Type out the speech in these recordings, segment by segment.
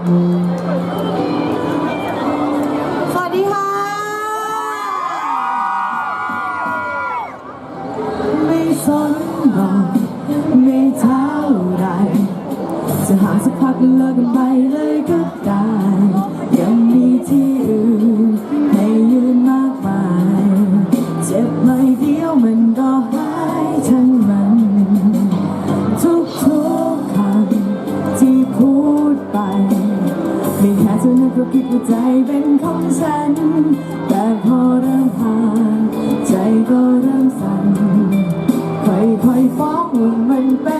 Mm-hmm. ก็คิดว่าใจเป็นของฉัน แต่พอเริ่มห่างใจก็เริ่มสั่นค่อยๆฟ้องว่ามันเป็น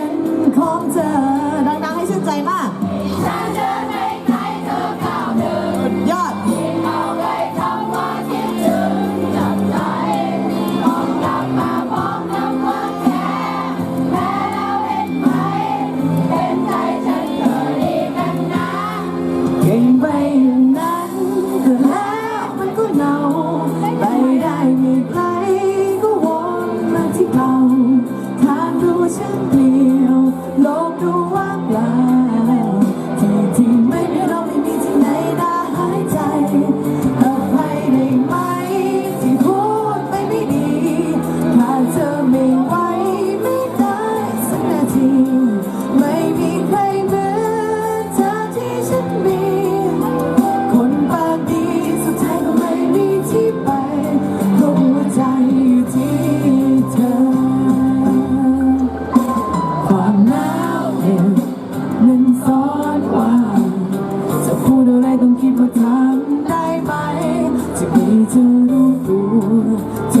ได้ไหม จะมีเธอรู้ตัว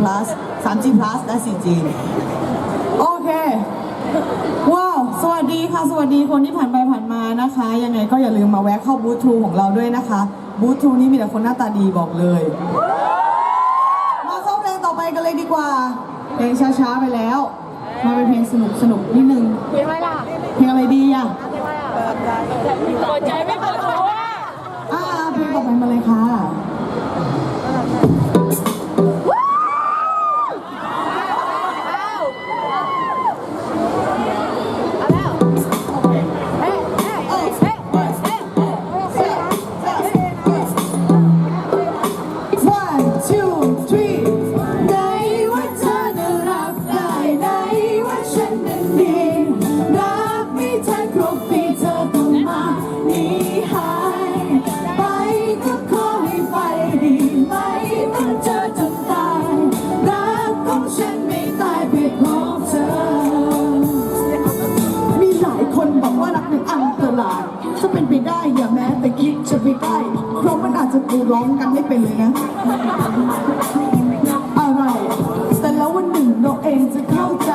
plus 3G plus และ 4G โอเค ว้าว สวัสดีค่ะ สวัสดีคนที่ผ่านไปผ่านมานะคะ ยังไงก็อย่าลืมมาแวะเข้าบูธทรูของเราด้วยนะคะ บูธทรูนี่มีแต่คนหน้าตาดีบอกเลย มาเข้าเพลงต่อไปกันเลยดีกว่า เพลงช้าๆไปแล้ว มาเป็นเพลงสนุกสนุกนิดนึง เพลงอะไรล่ะ เพลงอะไรดีอะเปิดใจไม่เปิดหัวอ่าเพลงต่อไปมาเลยค่ะ ไม่ใกล้เพราะมันอาจจะกูร้องกันไม่เป็นเลยนะอะไร แต่แล้ววันหนึ่งเราเองจะเข้าใจ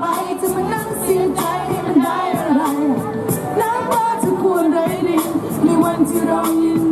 ไปจะมานั่งเสียใจให้มันได้อะไร น้ำตาจะควรไรดีในวันที่เรายิน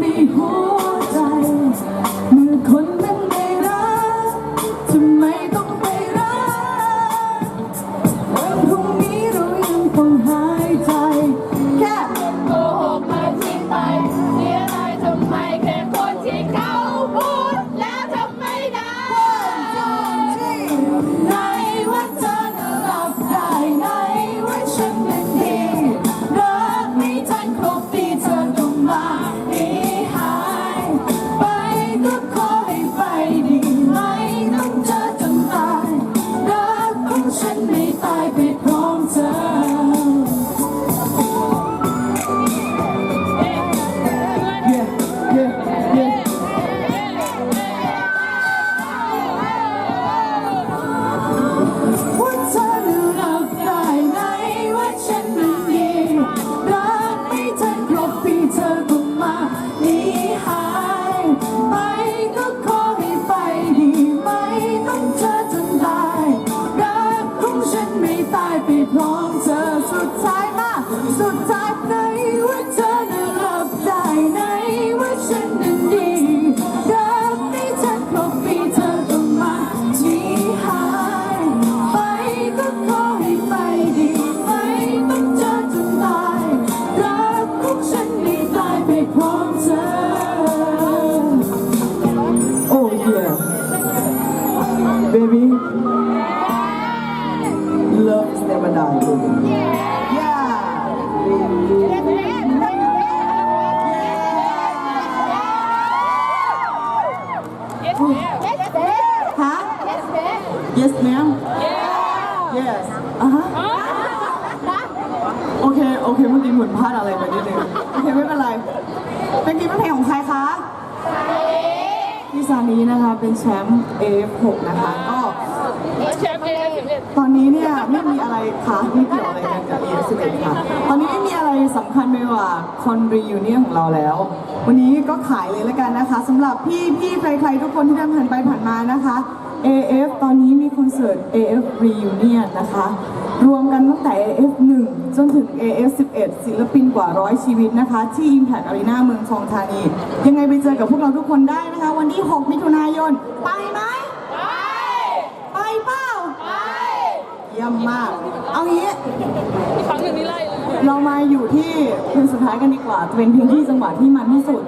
ตอนนี้เนี่ยไม่มีอะไรค่ะไม่เกี่ยวอะไรกันกับ AF11 ค่ะ ตอนนี้ไม่มีอะไรสำคัญไปกว่าคอนรียูเนียของเราแล้ว วันนี้ก็ขายเลยแล้วกันนะคะสำหรับพี่พี่ใครๆทุกคนที่เดินผ่านไปผ่านมานะคะ AF ตอนนี้มีคอนเสิร์ต AF Reunion นะคะ รวมกันตั้งแต่ AF 1 จนถึง AF 11 ศิลปินกว่าร้อยชีวิตนะคะ ที่ Impact Arena เมืองทองธานี ยังไงไปเจอกับพวกเราทุกคนได้นะคะ วันที่ 6 มิถุนายน ไปมไปเปล่า เยี่ยมมาก เอางี้ครั้งหนึ่งนี่ไล่เลยเรามาอยู่ที่เพลงสุดท้ายกันดีกว่า จะเป็นเพลงที่จังหวะที่มันที่สุด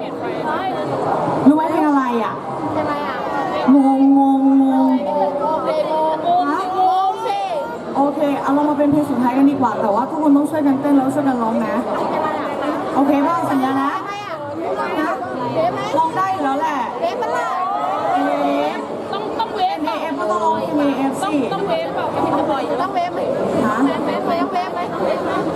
รู้ไหมเพลงอะไรอะทำไมอะงงงงงงโอเคโงงโงงสิโอเค เอาเรามาเป็นเพลงสุดท้ายกันดีกว่า แต่ว่าทุกคนต้องช่วยกันเต้นแล้วช่วยกันร้องนะ โอเคป่ะสัญญานะทำไมอะนะ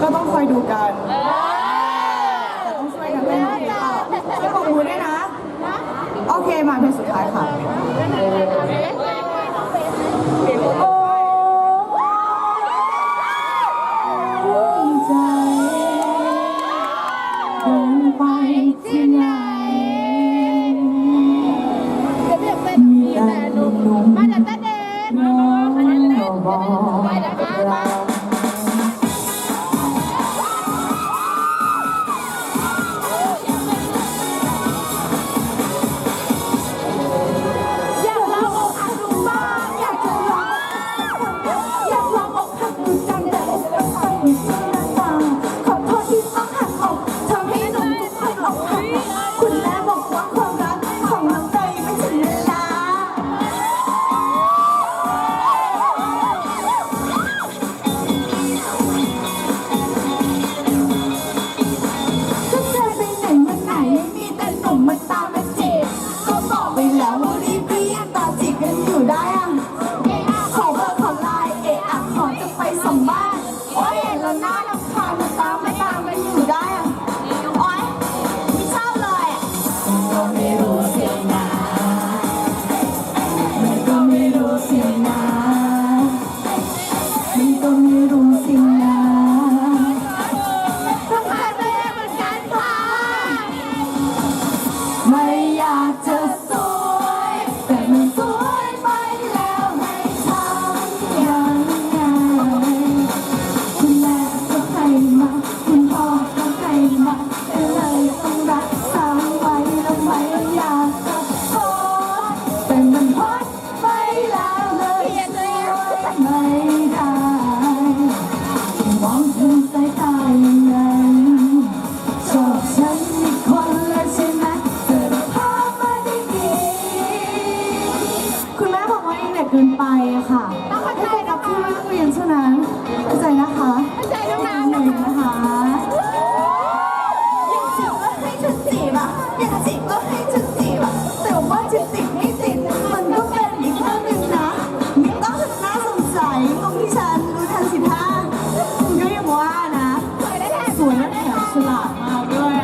ก็ต้องคอยดูกันเออแต่ต้องช่วยกันเต้นโอเคเปล่าช่วยปรบมือด้วยนะ โอเคมาเพลงสุดท้ายค่ะ โอ้ใจเดินไปที่ไหน that 我也想吃辣好的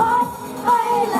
พบไปแล้ว